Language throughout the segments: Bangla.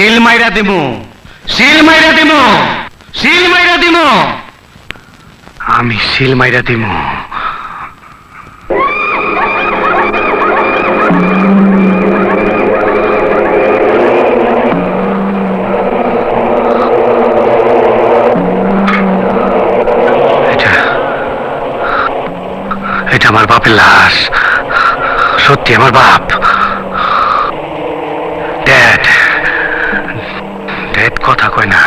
সিল মাইরা দিমু। সিল মাইরা দিমু। সিল মাইরা দিমু। আমি সিল মাইরা দিমু। আমার বাপের লাশ। সত্যি আমার বাপ। কথা কয় না।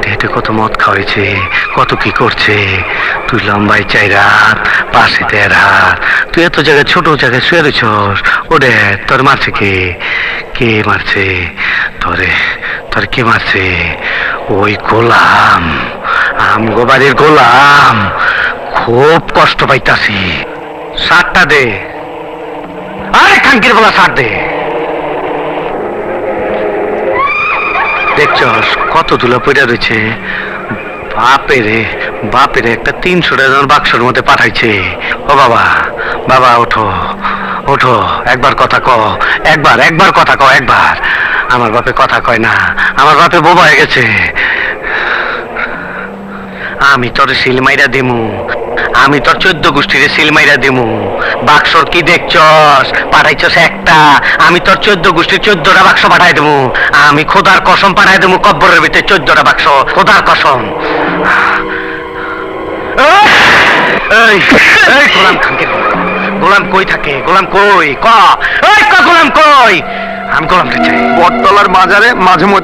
ড্যাডে কত মদ খাওয়াইছে, কত কি করছে। তুই লম্বাই চাই রাত, পাশে তের হাত তুই এত জায়গায়, ছোট জায়গায় শুয়ে রয়েছস ও ড্যাড তোর মারছে কে? কে মারছে? তোরে, তোর কে মারছে? ওই গোলাম আমগো বাড়ির গোলাম। খুব কষ্ট পাইতাছি। সারটা দে। আরে খাঙ্কির বলা সার দে। দেখছস কত ধুলা পড়ে রয়েছে। বাপেরে বাপেরে একটা তিনশো টাকার বাক্সর মধ্যে পাঠাইছে। ও বাবা বাবা, ওঠো ওঠো, একবার কথা ক একবার একবার কথা ক একবার। আমার বাপে কথা কয় না, আমার বাপে বোবা হয়ে গেছে। আমি তোর সিলমাইরা দিমু আমি তোর চোদ্দ গোষ্ঠীর সিলমাইরা দিমু। বাক্সর কি দেখছস? পাঠাইছস একটা। আমি তোর চোদ্দ গোষ্ঠীর চোদ্দটা বাক্স পাঠাই দেবো আমি খোদার কসম পাঠাই দেবো কব্বরের ভিতরে চোদ্দটা বাক্স। খোদার কসম। গোলাম খানকে গোলাম কই থাকে? গোলাম কই? ক? গোলাম কই? আমি গোলামটা চাই। বটতলার বাজারে মাঝে মধ্যে